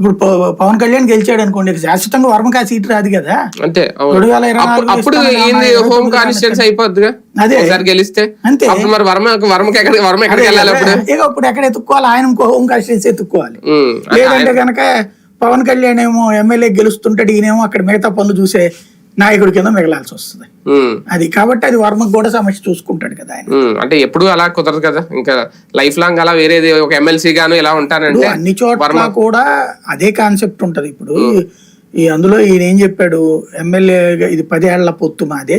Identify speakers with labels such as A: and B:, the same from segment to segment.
A: ఇప్పుడు పవన్ కళ్యాణ్ గెలిచాడు అనుకోండి శాశ్వతంగా వర్మకి ఆ సీట్ రాదు కదా
B: అంతే.
A: రెండు వేల ఇరవై
B: అప్పుడు- అప్పుడు హోమ్ కాన్స్టిట్యూన్స్. అయిపోద్దిగా
A: అదే.
B: గెలిస్తే
A: అంతే.
B: అప్పుడు మరి వర్మ వర్మకి ఎక్కడ వర్మ ఎక్కడికి వెళ్ళాలి. అప్పుడు
A: ఇక ఇప్పుడు ఎక్కడ ఎత్తుక్కోవాలి ఆయన ఇంకో హోమ్ కాన్స్టిట్యూన్సీ ఎత్తుక్కోవాలి లేదంటే కనుక పవన్ కళ్యాణ్ ఏమో ఎమ్మెల్యే గెలుస్తుంటాడు ఈయనేమో అక్కడ మిగతా పనులు చూసే నాయకుడి కింద మిగలాల్సి వస్తుంది. అది కాబట్టి అది వర్మకు కూడా సమస్య చూసుకుంటాడు కదా ఆయన.
B: అంటే ఎప్పుడు అలా కుదరదు కదా. ఇంకా లైఫ్ లాంగ్ అలా వేరేది ఒక ఎమ్మెల్సీ గాను ఇలా ఉంటానంటే
A: అన్ని చోట్ల కూడా అదే కాన్సెప్ట్ ఉంటది. ఇప్పుడు ఈ అందులో ఈయన ఏం చెప్పాడు? ఎమ్మెల్యే ఇది పదేళ్ళ పొత్తు మాదే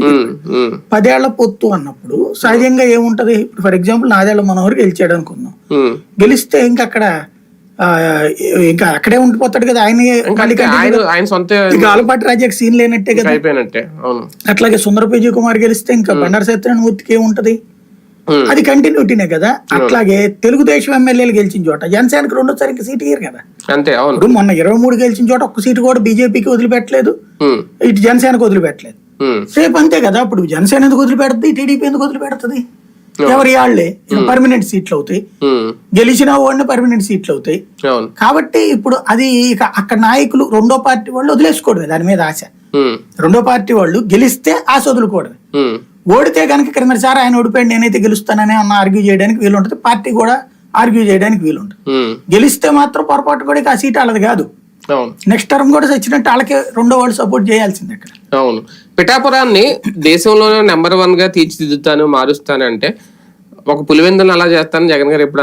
A: పదేళ్ళ పొత్తు అన్నప్పుడు సహజంగా ఏముంటది? ఇప్పుడు ఫర్ ఎగ్జాంపుల్ నాదేళ్ళ మనోహర్ గెలిచాడు అనుకుందాం. గెలిస్తే ఇంకా అక్కడ ఆ, ఇంకా అక్కడే ఉండిపోతాడు కదా. ఆయన
B: ఆయన సొంత
A: ఇక ఆలపాటి రాజాకి సీన్ లేనట్టే కదా.
B: అయిపోయినట్టే అవును.
A: అట్లాగే సుందర విజయ్ కుమార్ గెలిస్తే ఇంకా బండారు సత్యనారాయణమూర్తికి ఏముంటది? అది కంటిన్యూటీనే కదా. అట్లాగే తెలుగుదేశం ఎమ్మెల్యేలు గెలిచిన చోట జనసేనకి రెండోసారి ఇంకా సీట్ ఇయ్యరు కదా.
B: అంతే అవును.
A: మొన్న ఇరవై మూడు గెలిచిన చోట ఒక్క సీటు కూడా బీజేపీకి వదిలిపెట్టలేదు. ఇటు జనసేనకు వదిలిపెట్టలేదు. రేపు అంతే కదా ఇప్పుడు జనసేన ఎందుకు వదిలిపెడుతుంది? టీడీపీ ఎందుకు వదిలిపెడుతుంది? ఎవరి వాళ్ళే పర్మనెంట్ సీట్లు అవుతాయి. గెలిచిన వాడిని పర్మనెంట్ సీట్లు అవుతాయి. కాబట్టి ఇప్పుడు అది ఇక అక్కడ నాయకులు రెండో పార్టీ వాళ్ళు వదిలేసుకోవడమే దాని మీద ఆశ. రెండో పార్టీ వాళ్ళు గెలిస్తే ఆశ వదులుకోవడమే. ఓడితే కనుక క్రిందసారి ఆయన ఓడిపోయాడు నేనైతే గెలుస్తానని అన్న ఆర్గ్యూ చేయడానికి వీలు ఉంటుంది పార్టీ కూడా ఆర్గ్యూ చేయడానికి వీలు ఉంటుంది గెలిస్తే మాత్రం పొరపాటు కూడా ఇక ఆ సీట్ వాళ్ళది కాదు. నెక్స్ట్ టర్మ్ కూడా వచ్చినట్టు వాళ్ళకే రెండో వాళ్ళు సపోర్ట్ చేయాల్సిందే అక్కడ
B: అవును. పిఠాపురాన్ని దేశంలోనే నెంబర్ వన్గా తీర్చిదిద్దుతాను మారుస్తాను అంటే ఒక పులివెందులను అలా చేస్తాను జగన్ గారు ఎప్పుడు